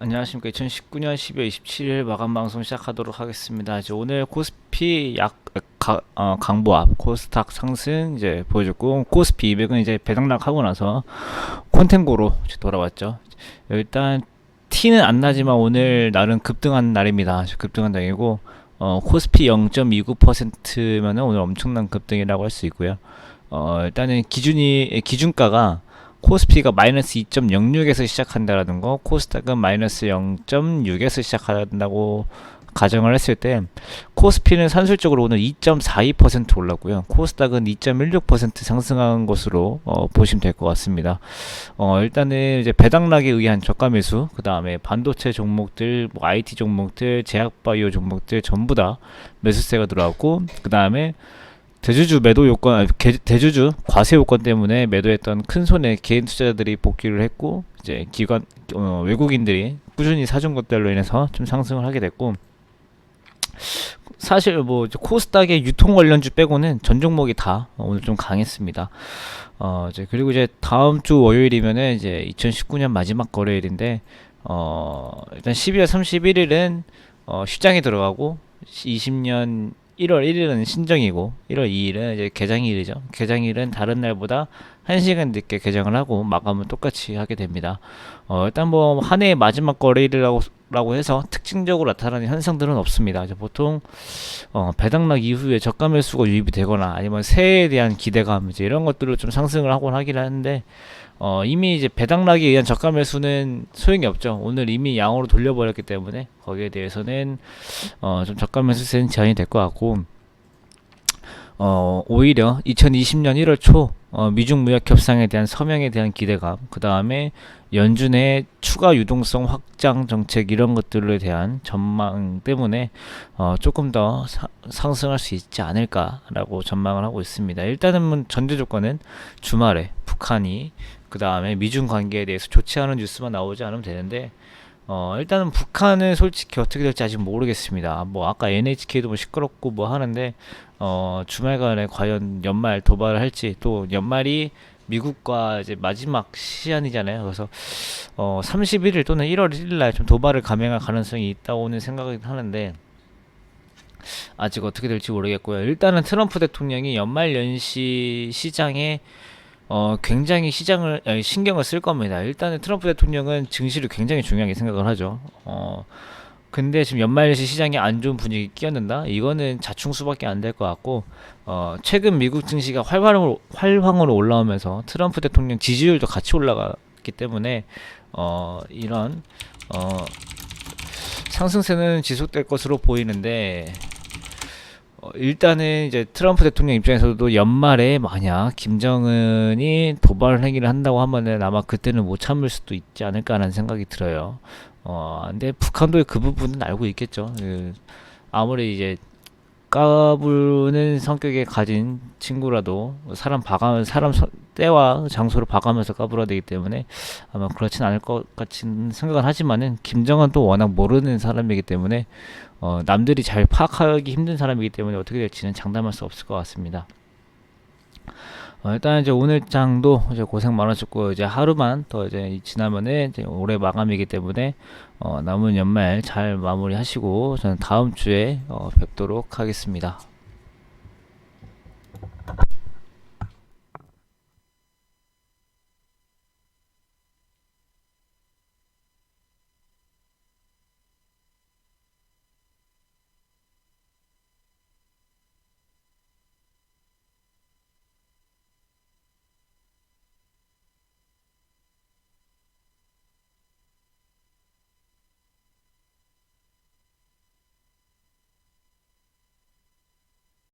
안녕하십니까. 2019년 12월 27일 마감 방송 시작하도록 하겠습니다. 이제 오늘 코스피 약 가, 어, 강보합, 코스닥 상승 이제 보여줬고 코스피 200은 이제 배당락 하고 나서 콘텐고로 돌아왔죠. 일단 티는 안 나지만 오늘 날은 급등한 날입니다. 급등한 날이고 어, 코스피 0.29%면은 오늘 엄청난 급등이라고 할 수 있고요. 어, 일단은 기준이 기준가가 코스피가 마이너스 2.06에서 시작한다라는 거, 코스닥은 마이너스 0.6에서 시작한다고 가정을 했을 때 코스피는 산술적으로 오늘 2.42% 올랐고요. 코스닥은 2.16% 상승한 것으로 어, 보시면 될 것 같습니다. 어, 일단은 이제 배당락에 의한 저가 매수, 그 다음에 반도체 종목들, 뭐 IT 종목들, 제약바이오 종목들 전부 다 매수세가 들어왔고, 그 다음에 대주주 매도 요건, 아니, 개- 대주주 과세 요건 때문에 매도했던 큰 손해 개인 투자자들이 복귀를 했고, 이제 기관 어, 외국인들이 꾸준히 사준 것들로 인해서 좀 상승을 하게 됐고, 사실 뭐 코스닥의 유통 관련주 빼고는 전 종목이 다 오늘 좀 강했습니다. 어 이제 그리고 이제 다음 주 월요일이면은 이제 2019년 마지막 거래일인데 어 일단 12월 31일은 어 휴장이 들어가고 20년 1월 1일은 신정이고 1월 2일은 이제 개장일이죠. 개장일은 다른 날보다 1시간 늦게 개장을 하고 마감은 똑같이 하게 됩니다. 어, 일단 뭐 한 해의 마지막 거래일이라고 라고 해서 특징적으로 나타나는 현상들은 없습니다. 보통 어, 배당락 이후에 저가 매수가 유입이 되거나 아니면 새해에 대한 기대감 이제 이런 것들로 좀 상승을 하곤 하긴 하는데 어, 이미 이제 배당락에 의한 저가 매수는 소용이 없죠. 오늘 이미 양으로 돌려버렸기 때문에 거기에 대해서는 어, 좀 저가 매수세는 제한이 될 것 같고 어, 오히려 2020년 1월 초 어, 미중 무역 협상에 대한 서명에 대한 기대감, 그 다음에 연준의 추가 유동성 확장 정책 이런 것들에 대한 전망 때문에 어, 조금 더 사- 상승할 수 있지 않을까라고 전망을 하고 있습니다. 일단은 뭐 전제 조건은 주말에 북한이 그 다음에 미중 관계에 대해서 좋지 않은 뉴스만 나오지 않으면 되는데 어, 일단은 북한은 솔직히 어떻게 될지 아직 모르겠습니다. 뭐 아까 NHK도 뭐 시끄럽고 뭐 하는데 어, 주말간에 과연 연말 도발을 할지 또 연말이 미국과 이제 마지막 시한이잖아요. 그래서 어, 31일 또는 1월 1일 날 좀 도발을 감행할 가능성이 있다고는 생각이 하는데 아직 어떻게 될지 모르겠고요. 일단은 트럼프 대통령이 연말 연시 시장에 어, 굉장히 시장을 아니, 신경을 쓸 겁니다. 일단은 트럼프 대통령은 증시를 굉장히 중요하게 생각을 하죠. 어, 근데 지금 연말연시 시장에 안 좋은 분위기 끼었는다? 이거는 자충수밖에 안 될 것 같고, 어, 최근 미국 증시가 활황으로, 활황으로 올라오면서 트럼프 대통령 지지율도 같이 올라갔기 때문에, 어, 이런, 어, 상승세는 지속될 것으로 보이는데, 어, 일단은 이제 트럼프 대통령 입장에서도 연말에 만약 김정은이 도발 행위를 한다고 하면은 아마 그때는 못 참을 수도 있지 않을까라는 생각이 들어요. 어, 근데 북한도 그 부분은 알고 있겠죠. 그 아무리 이제 까부는 성격에 가진 친구라도 사람 봐가 사람 서- 때와 장소를 봐가면서 까불어야 되기 때문에 아마 그렇진 않을 것 같은 생각은 하지만은 김정은 또 워낙 모르는 사람이기 때문에 어, 남들이 잘 파악하기 힘든 사람이기 때문에 어떻게 될지는 장담할 수 없을 것 같습니다. 어, 일단 이제 오늘 장도 이제 고생 많으셨고 이제 하루만 더 이제 지나면은 이제 올해 마감이기 때문에 어, 남은 연말 잘 마무리하시고 저는 다음 주에 어, 뵙도록 하겠습니다.